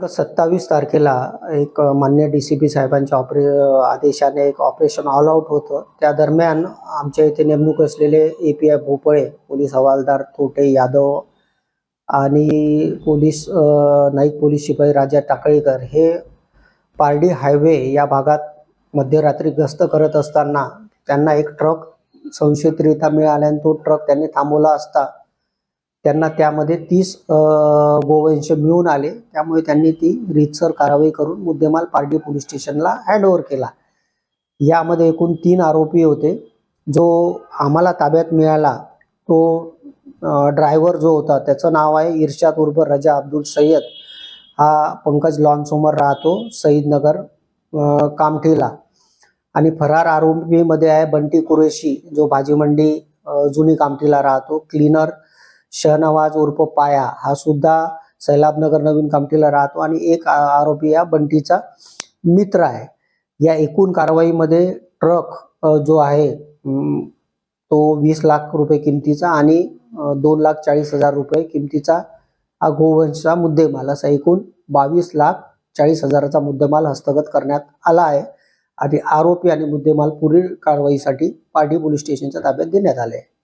सत्तावीस तारखेला एक मान्य डी सी पी साहेबांच्या ऑपरे आदेशाने एक ऑपरेशन ऑल आऊट होतं. त्या दरम्यान आमच्या इथे नेमणूक असलेले A P I Bhopale police हवालदार थोटे यादव आणि पोलीस नाईक पोलीस शिपाई राजा टाकळीकर हे पारडी हायवे या भागात मध्यरात्री गस्त करत असताना त्यांना एक ट्रक संशयितरित्या मिळाल्याने तो ट्रक त्यांनी थांबवला असता. त्यांना त्यामध्ये तीस गोवंश मिळून आले. त्यामुळे त्यांनी ती रीतसर कारवाई करून मुद्देमाल पारडी पोलीस स्टेशनला हँडओव्हर केला. यामध्ये एकूण तीन आरोपी होते. जो आम्हाला ताब्यात मिळाला तो ड्रायव्हर जो होता त्याचं नाव आहे इर्शाद उर्फ रजा अब्दुल सय्यद. हा पंकज लॉनसमोर राहतो सईदनगर कामठीला. आणि फरार आरोपीमध्ये आहे बंटी कुरेशी जो भाजी मंडी जुनी कामठीला राहतो क्लीनर. शहनवाज उर्फ पाया हा सुद्धा सैलाबनगर नवीन कामठीला राहतो आणि एक आरोपी या बंटीचा मित्र आहे. या एकूण कारवाईमध्ये ट्रक जो आहे तो वीस लाख रुपये किमतीचा आणि दोन लाख चाळीस हजार रुपये किमतीचा हा गोवंशचा मुद्देमाल असा एकूण बावीस लाख चाळीस हजाराचा मुद्देमाल हस्तगत करण्यात आला आहे. आणि आरोपी आणि मुद्देमाल पुढील कारवाईसाठी पाडी पोलीस स्टेशनच्या ताब्यात देण्यात आले. आहे